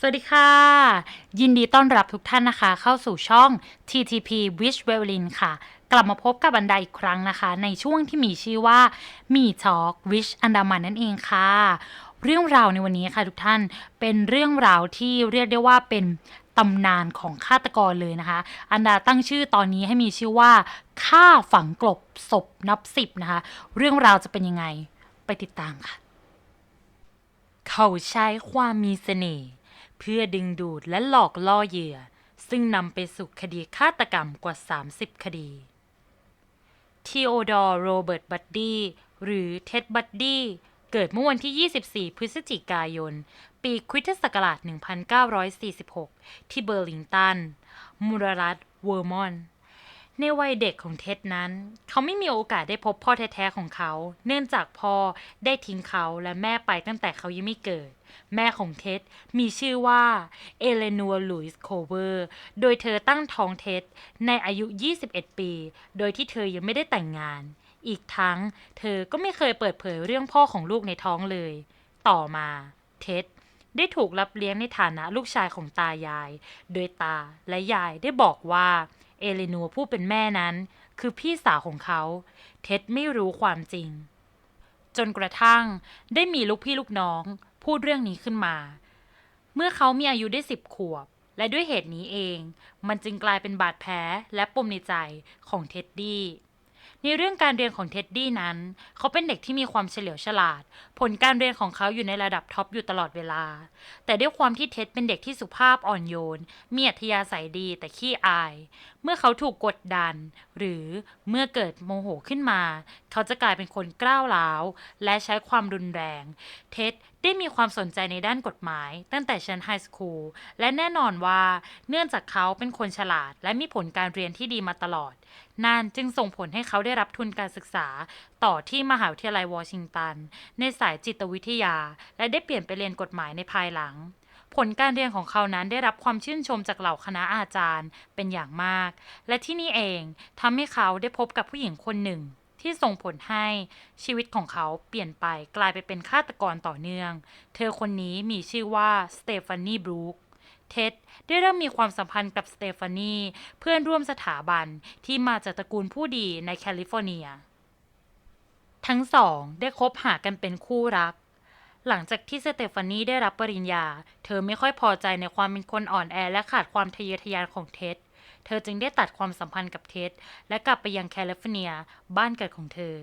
สวัสดีค่ะ ยินดีต้อนรับทุกท่านนะคะ เข้าสู่ช่อง TTP Wish Violin ค่ะ กลับมาพบกับบันไดอีกครั้งนะคะ ในช่วงที่มีชื่อว่ามี Talk Wish อันดามันนั่นเองค่ะ เรื่องราวในวันนี้ค่ะทุกท่านเป็นเรื่องราวที่เรียกได้ว่าเป็นตำนานของฆาตกรเลยนะคะ อันดาตั้งชื่อตอนนี้ให้มีชื่อว่าฆ่าฝังกลบศพนับสิบนะคะ เรื่องราวจะเป็นยังไงไปติดตามค่ะ เขาใช้ความมีเสน่ห์ เพื่อดึงดูดและหลอกล่อเหยื่อ ซึ่งนำไปสู่คดีฆาตกรรมกว่า 30 คดีทีโอดอร์โรเบิร์ตบัดดี้หรือเท็ดบัดดี้เกิดเมื่อวันที่ 24 พฤศจิกายน ปีคริสตศักราช 1946 ที่เบอร์ลิงตัน มูรรัตเวอร์มอนต์ ในวัยเด็กของเท็ดนั้น เขาไม่มีโอกาสได้พบพ่อแท้ๆของเขา เนื่องจากพ่อได้ทิ้งเขาและแม่ไปตั้งแต่เขายังไม่เกิด แม่ของเท็ดมีชื่อว่าเอเลนัวลุยส์โคเวอร์ โดยเธอตั้งท้องเท็ดในอายุ 21 ปี โดยที่เธอยังไม่ได้แต่งงาน อีกทั้ง เธอก็ไม่เคยเปิดเผยเรื่องพ่อของลูกในท้องเลย ต่อมาเท็ดได้ถูกรับเลี้ยงในฐานะลูกชายของตายาย โดยตาและยายได้บอกว่า เอเลนัวผู้เป็นแม่นั้น คือพี่สาวของเขา เท็ดไม่รู้ความจริง จนกระทั่งได้มีลูกพี่ลูกน้อง พูดเรื่องนี้ขึ้นมา เมื่อเขามีอายุได้สิบขวบ และด้วยเหตุนี้เอง มันจึงกลายเป็นบาดแผลและปมในใจของเท็ดดี้ในเรื่องการเรียนของเท็ดดี้นั้น เขาเป็นเด็กที่มีความเฉลียวฉลาด ผลการเรียนของเขาอยู่ในระดับท็อปอยู่ตลอดเวลา แต่ด้วยความที่เท็ดเป็นเด็กที่สุภาพอ่อนโยน มีอัธยาศัยดีแต่ขี้อาย มื่อเขาถูกกดดัน หรือเมื่อเกิดโมโหขึ้นมา เขาจะกลายเป็นคนกล้าวร้าว และใช้ความรุนแรง เท็ดได้มีความสนใจในด้านกฎหมาย ตั้งแต่ชั้นไฮสคูลและแน่นอนว่าเนื่องจากเขาเป็นคนฉลาด และมีผลการเรียนที่ดีมาตลอด นั่นจึงส่งผลให้เขาได้รับทุนการศึกษา ต่อที่มหาวิทยาลัยวอชิงตัน ในสายจิตวิทยา และได้เปลี่ยนไปเรียนกฎหมายในภายหลัง ผลการเรียนของเขานั้นได้รับความชื่นชมจากเหล่าคณะอาจารย์เป็นอย่างมาก และที่นี่เองทำให้เขาได้พบกับผู้หญิงคนหนึ่ง ที่ส่งผลให้ชีวิตของเขาเปลี่ยนไปกลายไปเป็นฆาตกรต่อเนื่อง เธอคนนี้มีชื่อว่าสเตฟานีบรูคเท็ดได้เริ่มมีความสัมพันธ์กับสเตฟานีเพื่อนร่วมสถาบันที่มาจากตระกูลผู้ดีในแคลิฟอร์เนีย ทั้งสองได้คบหากันเป็นคู่รัก หลังจากที่สเตฟานีได้รับปริญญา เธอไม่ค่อยพอใจในความเป็นคนอ่อนแอและขาดความทะเยอทะยานของเท็ด เธอจึงได้ตัดความสัมพันธ์กับเท็ดและกลับไปยังแคลิฟอร์เนียบ้านเกิดของเธอ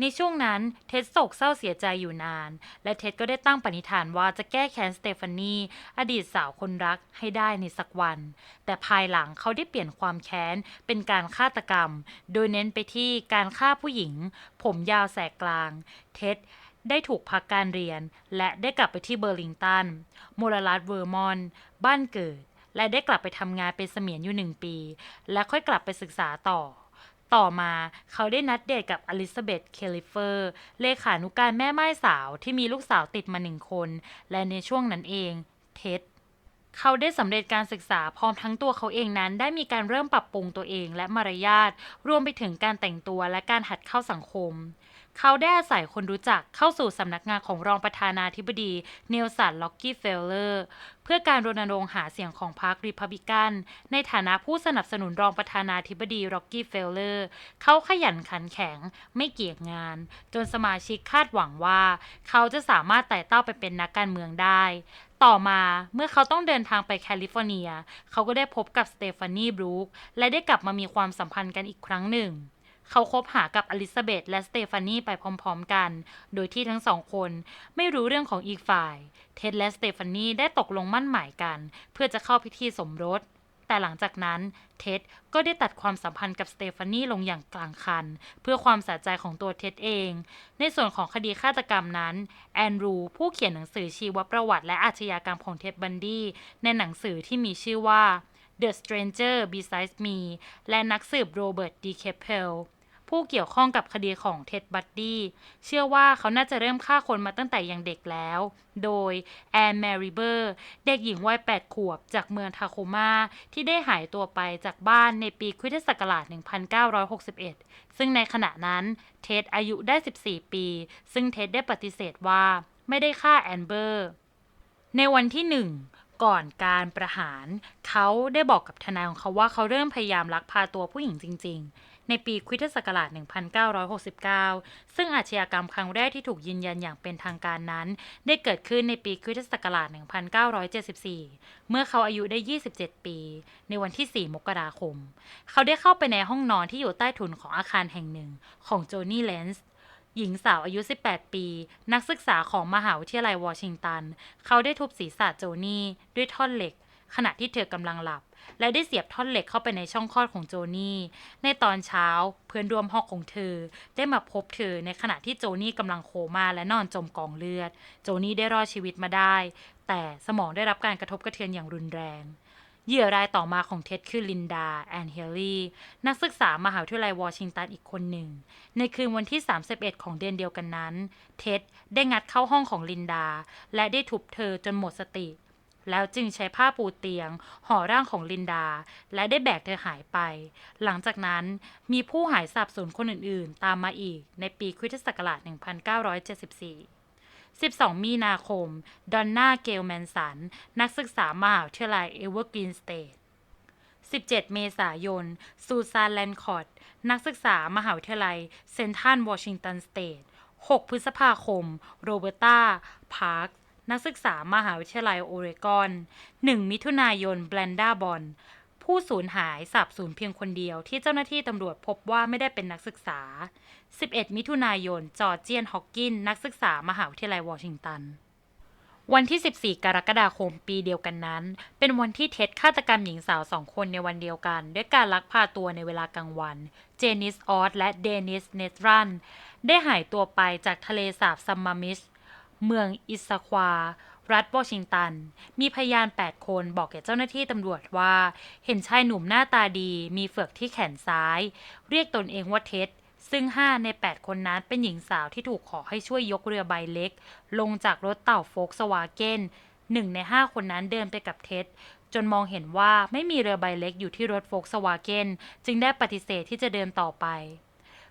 ในช่วงนั้นเท็ดโศกเศร้าเสียใจอยู่นาน และเท็ดก็ได้ตั้งปณิธานว่าจะแก้แค้นสเตฟานีอดีตสาวคนรักให้ได้ในสักวัน แต่ภายหลังเขาได้เปลี่ยนความแค้นเป็นการฆาตกรรม โดยเน้นไปที่การฆ่าผู้หญิง ผมยาวแสกกลาง เท็ด ได้ถูกพักการเรียน และได้กลับไปที่เบอร์ลิงตันโมราลัสเวอร์มอนต์บ้านเกิด และได้กลับไปทำงานเป็นเสมียนอยู่หนึ่งปี และค่อยกลับไปศึกษาต่อ ต่อมาเขาได้นัดเดทกับอลิซาเบธเคลิเฟอร์ เลขานุการแม่ไม้สาวที่มีลูกสาวติดมาหนึ่งคน และในช่วงนั้นเองเท็ดเขาได้สำเร็จการศึกษาพร้อมทั้งตัวเขาเองนั้น ได้มีการเริ่มปรับปรุงตัวเองและมารยาทรวมไปถึงการแต่งตัวและการหัดเข้าสังคม เขาได้อาศัยคนรู้จักเข้าสู่สำนักงานของรองประธานาธิบดีเนลสันล็อกกี้เฟลเลอร์เพื่อการรณรงค์หาเสียงของพรรคริพับลิกัน ในฐานะผู้สนับสนุนรองประธานาธิบดีล็อกกี้เฟลเลอร์เขาขยันขันแข็งไม่เกี่ยจงาน จนสมาชิกคาดหวังว่า เขาจะสามารถไต่เต้าไปเป็นนักการเมืองได้ต่อมาเมื่อเขาต้องเดินทางไปแคลิฟอร์เนีย เขาก็ได้พบกับสเตฟานีบรูคและได้กลับมามีความสัมพันธ์กันอีกครั้งหนึ่ง เขาคบหากับอลิซาเบธและสเตฟานีไปพร้อมๆกัน โดยที่ทั้งสองคนไม่รู้เรื่องของอีกฝ่าย เท็ดและสเตฟานีได้ตกลงมั่นหมายกัน เพื่อจะเข้าพิธีสมรส แต่หลังจากนั้นเท็ดก็ได้ตัดความสัมพันธ์กับสเตฟานีลงอย่างกลางคัน เพื่อความสะใจของตัวเท็ดเอง ในส่วนของคดีฆาตกรรมนั้น แอนดรูผู้เขียนหนังสือชีวประวัติและอาชญากรรมของเท็ดบันดี้ในหนังสือที่มีชื่อว่า The Stranger Besides Me และนักสืบโรเบิร์ตดีเคปเพล ผู้เกี่ยวข้องกับคดีของเท็ดบัดดี้เชื่อว่าเขาน่าจะเริ่มฆ่าคนมาตั้งแต่ยังเด็กแล้ว โดยแอนแมริเบอร์ เด็กหญิงวัย 8 ขวบจากเมืองทาโคมาที่ได้หายตัวไปจากบ้านในปีคริสตศักราช 1961 ซึ่งในขณะนั้นเท็ดอายุได้ 14 ปี ซึ่งเท็ดได้ปฏิเสธว่าไม่ได้ฆ่าแอนเบอร์ ในวันที่1ก่อนการประหาร เขาได้บอกกับทนายของเขาว่าเขาเริ่มพยายามลักพาตัวผู้หญิงจริง ๆ ในปีคริสตศักราช 1969 ซึ่งอาชญากรรมครั้งแรกที่ถูกยืนยันอย่างเป็นทางการนั้น ได้เกิดขึ้นในปีคริสตศักราช 1974 เมื่อเขาอายุได้ 27 ปี ในวันที่ 4 มกราคม เขาได้เข้าไปในห้องนอนที่อยู่ใต้ถุนของอาคารแห่งหนึ่งของโจนี่เลนส์หญิงสาวอายุ 18 ปี นักศึกษาของมหาวิทยาลัยวอชิงตัน เขาได้ทุบศีรษะโจนี่ด้วยท่อนเหล็ก ขณะที่เธอกำลังหลับ และได้เสียบท่อนเหล็กเข้าไปในช่องคลอดของโจนี่ ในตอนเช้าเพื่อนร่วมห้องของเธอ ได้มาพบเธอในขณะที่โจนี่กำลังโคม่าและนอนจมกองเลือด โจนี่ได้รอดชีวิตมาได้ แต่สมองได้รับการกระทบกระเทือนอย่างรุนแรงเหยื่อรายต่อมาของเท็ดคือลินดา แอนเฮลลี่ นักศึกษามหาวิทยาลัยวอชิงตันอีกคนหนึ่ง ในคืนวันที่ 31 ของเดือนเดียวกันนั้น เท็ดได้งัดเข้าห้องของลินดา และได้ทุบเธอจนหมดสติ แล้วจึงใช้ผ้าปูเตียง ห่อร่างของลินดา และได้แบกเธอหายไป หลังจากนั้นมีผู้หายสาบสูญคนอื่นๆ ตามมาอีกในปีคริสตศักราช 1974 12 มีนาคม ดอนน่า เกลแมนสัน นักศึกษามหาวิทยาลัยเอเวอร์กรีนสเตท17 เมษายน ซูซานแลนคอร์ด นักศึกษามหาวิทยาลัยเซนทรัลวอชิงตันสเตท6พฤษภาคม โรเบอร์ตา พาร์ค นักศึกษามหาวิทยาลัยโอเรกอน 1 มิถุนายนแบรนดาบอนผู้สูญหายสาบสูญเพียงคนเดียวที่เจ้าหน้าที่ตำรวจพบว่าไม่ได้เป็นนักศึกษา 11 มิถุนายน จอร์เจียนฮอกกิน นักศึกษามหาวิทยาลัยวอชิงตัน วันที่ 14 กรกฎาคมปีเดียวกันนั้น เป็นวันที่เท็ดฆาตกรรมหญิงสาวสองคนในวันเดียวกัน ด้วยการลักพาตัวในเวลากลางวัน เจนิสออสและเดนิสเนทรัน ได้หายตัวไปจากทะเลสาบซัมมามิช เมืองอิสควา รัฐวอชิงตัน มีพยาน 8 คนบอกแก่เจ้าหน้าที่ตำรวจว่า เห็นชายหนุ่มหน้าตาดี มีเฟือกที่แขนซ้าย เรียกตนเองว่าเท็ดซึ่ง 5 ใน 8 คนนั้นเป็นหญิงสาวที่ถูกขอให้ช่วยยกเรือใบเล็ก ลงจากรถเต่าโฟกสวาเกนหนึ่งใน 5 คนนั้นเดินไปกับเท็ดจนมองเห็นว่าไม่มีเรือใบเล็กอยู่ที่รถโฟกสวาเกนจึงได้ปฏิเสธที่จะเดินต่อไป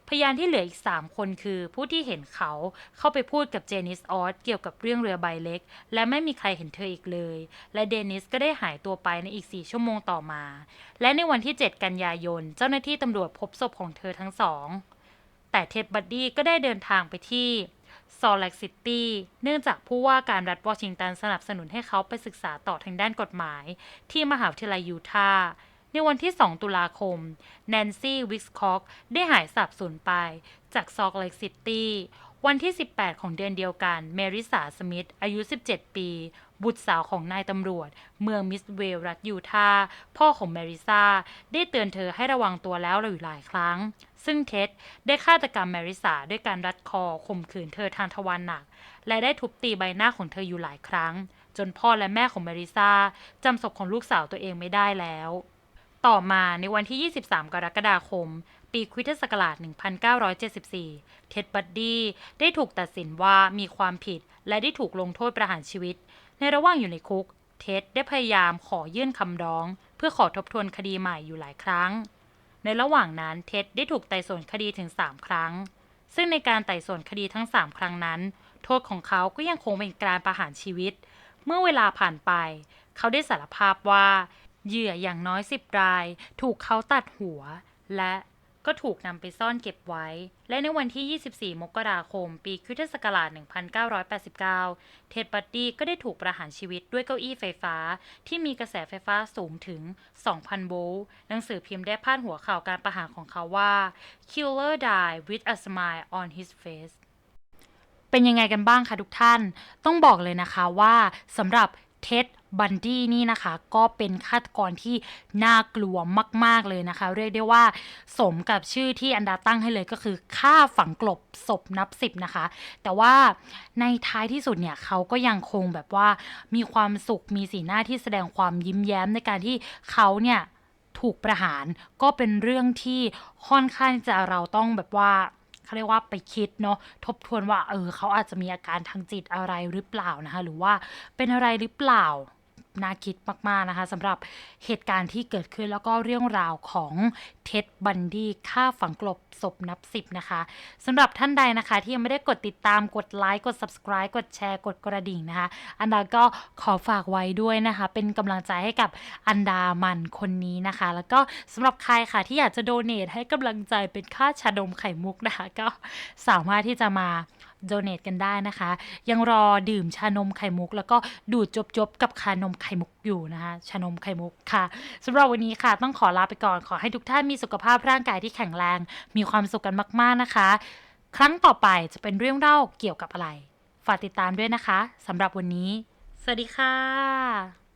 พยานที่เหลืออีก 3 คนคือผู้ที่เห็นเขาเข้าไปพูดกับเจนิสออสเกี่ยวกับเรื่องเรือใบเล็ก และไม่มีใครเห็นเธออีกเลย และเดนิสก็ได้หายตัวไปในอีก 4 ชั่วโมงต่อมา และในวันที่ 7 กันยายน เจ้าหน้าที่ตำรวจพบศพของเธอทั้งสอง แต่เท็ดบัดดี้ก็ได้เดินทางไปที่ซอล a ล e ซิตี้เนื่องจากผู้ว่าการรัฐวอชิงตันสนับสนุนให้เขาไปศึกษาต่อทางด้านกฎหมาย ที่มหาวิทยาลัยยูทาห์ ในวันที่ 2 ตุลาคม แนนซี่วิกส์คอกได้หายสาบสูญไป จากซอล a ล e ซิตี้วันที่ 18 ของเดือนเดียวกัน เมริสาสมิธ อายุ 17 ปี บุตรสาวของนายตำรวจ เมืองมิสเวลรัฐยูทาห์พ่อของเมริซาได้เตือนเธอให้ระวังตัวแล้วอยู่หลายครั้ง ซึ่งเท็ดได้ฆาตกรรมเมริสาด้วยการรัดคอข่มขืนเธอทางทวารหนัก และได้ทุบตีใบหน้าของเธออยู่หลายครั้ง จนพ่อและแม่ของเมริซาจำศพของลูกสาวตัวเองไม่ได้แล้ว ต่อมาในวันที่ 23 กรกฎาคม ปีคริสตศักราช 1974 เท็ดบัดดี้ได้ถูกตัดสินว่ามีความผิดและได้ถูกลงโทษประหารชีวิต ในระหว่างอยู่ในคุก เท็ดได้พยายามขอยื่นคำร้อง เพื่อขอทบทวนคดีใหม่อยู่หลายครั้ง ในระหว่างนั้นเท็ดได้ถูกไต่สวนคดีถึง 3 ครั้ง ซึ่งในการไต่สวนคดีทั้ง 3 ครั้งนั้น โทษของเขาก็ยังคงเป็นการประหารชีวิต เมื่อเวลาผ่านไป เขาได้สารภาพว่า เหยื่ออย่างน้อย10ราย ถูกเขาตัดหัว และก็ถูกนำไปซ่อนเก็บไว้ และในวันที่ 24 มกราคม ปีคริสตศักราช 1989 เท็ดบัดดี้ก็ได้ถูกประหารชีวิตด้วยเก้าอี้ไฟฟ้า ที่มีกระแสไฟฟ้าสูงถึง 2,000 โวลต์ หนังสือพิมพ์ได้พาดหัวข่าวการประหารของเขาว่า Killer died with a smile on his face เป็นยังไงกันบ้างคะทุกท่าน ต้องบอกเลยนะคะว่าสำหรับเท็ด บันดี้นี่นะคะ ก็เป็นฆาตกรที่น่ากลัวมาก ๆ เลยนะคะ เรียกได้ว่า สมกับชื่อที่อันดาตั้งให้เลยก็คือฆ่าฝังกลบศพนับสิบนะคะ แต่ว่าในท้ายที่สุดเนี่ยเขาก็ยังคงแบบว่ามีความสุขมีสีหน้าที่แสดงความยิ้มแย้มในการที่เขาเนี่ยถูกประหารก็เป็นเรื่องที่ค่อนข้างจะเราต้องแบบว่าเขาเรียกว่าไปคิดเนาะทบทวนว่าเออเขาอาจจะมีอาการทางจิตอะไรหรือเปล่านะคะหรือว่าเป็นอะไรหรือเปล่า น่าคิดมาก ๆ นะคะสำหรับเหตุการณ์ที่เกิดขึ้นแล้วก็เรื่องราวของเท็ดบันดี้ฆ่าฝังกลบศพนับสิบนะคะสำหรับท่านใดนะคะ ที่ยังไม่ได้กดติดตามกดไลค์กด subscribe กดแชร์กดกระดิ่งนะคะ อันดาก็ขอฝากไว้ด้วยนะคะ เป็นกำลังใจให้กับอันดามันคนนี้นะคะ แล้วก็สำหรับใครค่ะที่อยากจะโดเนทให้กำลังใจเป็นค่าชาดมไข่มุกนะคะ ก็สามารถที่จะมา โดเน a กันได้นะคะ ยังรอดื่มชานมไข่มุก แล้วก็ดูดจบๆกับชานมไข่มุกอยู่นะคะชานมไข่มุกค่ะสำหรับวันนี้ค่ะ ต้องขอลาไปก่อนขอให้ทุกท่านมีสุขภาพร่างกายที่แข็งแรง มีความสุขกันมาก ๆนะคะ ครั้งต่อไปจะเป็นเรื่องเล่าเกี่ยวกับอะไร ฝากติดตามด้วยนะคะสำหรับวันนี้ สวัสดีค่ะ